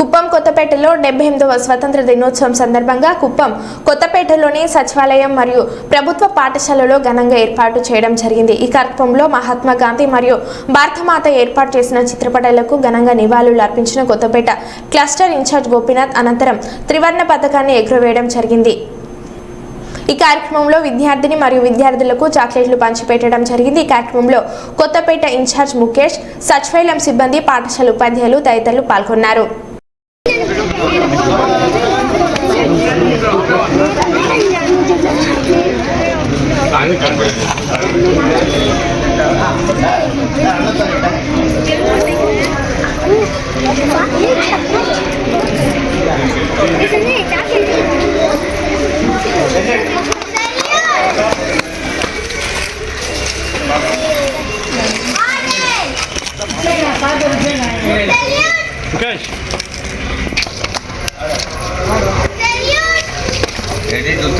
కుప్పం కొత్తపేటలో డెబ్బై ఎనిమిదవ స్వతంత్ర దినోత్సవం సందర్భంగా కుప్పం కొత్తపేటలోని సచివాలయం మరియు ప్రభుత్వ పాఠశాలలో ఘనంగా ఏర్పాటు చేయడం జరిగింది. ఈ కార్యక్రమంలో మహాత్మా గాంధీ మరియు భారతమాత ఏర్పాటు చేసిన చిత్రపటాలకు ఘనంగా నివాళులు అర్పించిన కొత్తపేట క్లస్టర్ ఇన్ఛార్జ్ గోపీనాథ్ అనంతరం త్రివర్ణ పథకాన్ని ఎగురవేయడం జరిగింది. ఈ కార్యక్రమంలో విద్యార్థిని మరియు విద్యార్థులకు చాక్లెట్లు పంచిపెట్టడం జరిగింది. ఈ కార్యక్రమంలో కొత్తపేట ఇన్ఛార్జ్ ముఖేష్ సచివాలయం సిబ్బంది పాఠశాల ఉపాధ్యాయులు తదితరులు పాల్గొన్నారు. Mukesh. Ready to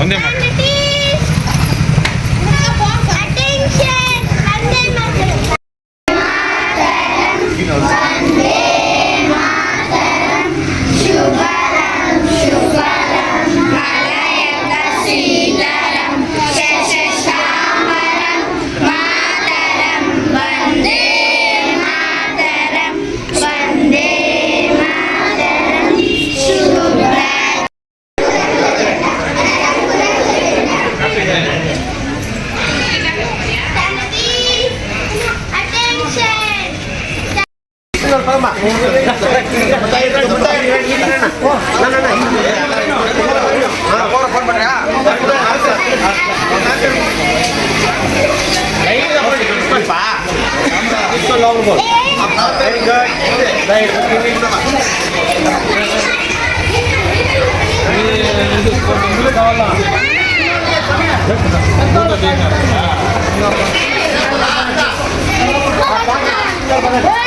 ಒಂದೇ ಮಾತು. Pasal pamak. Patay ito, patay. Nah, nah, nah. Korban mereka. Ini apa? Pak. Itu long bol. Very good. Baik, ini nama. Ini untuk kawalan. Entar. Entar.